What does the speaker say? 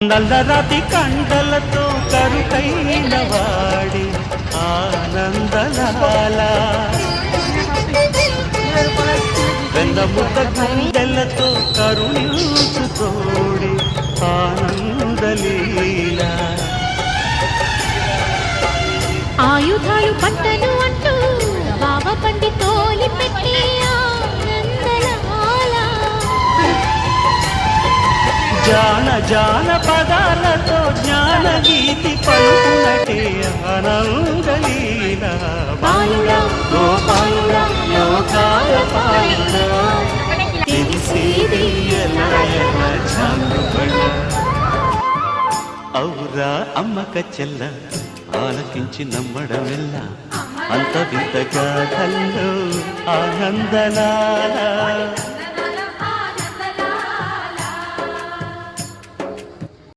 నల్లరాతి కండలతో కరుకైన వాడి ఆనందలాల వెన్నముద్ద గుండెలతో కరుణించు తోడి ఆనందలీల ఆయుధాలు పట్టను జాన జాన పదాలతో జ్ఞాన గీతి పలుకునటే ఆనందలీల బాలుడా గోపాలుడా లోకాల పాలుడా తెలిసేది ఎలాయన జానుబడ ఔరా అమ్మక చెల్ల ఆలకించి నమ్మడమెల్ల. అంత వింత గాథల్లో ఆనందలాల.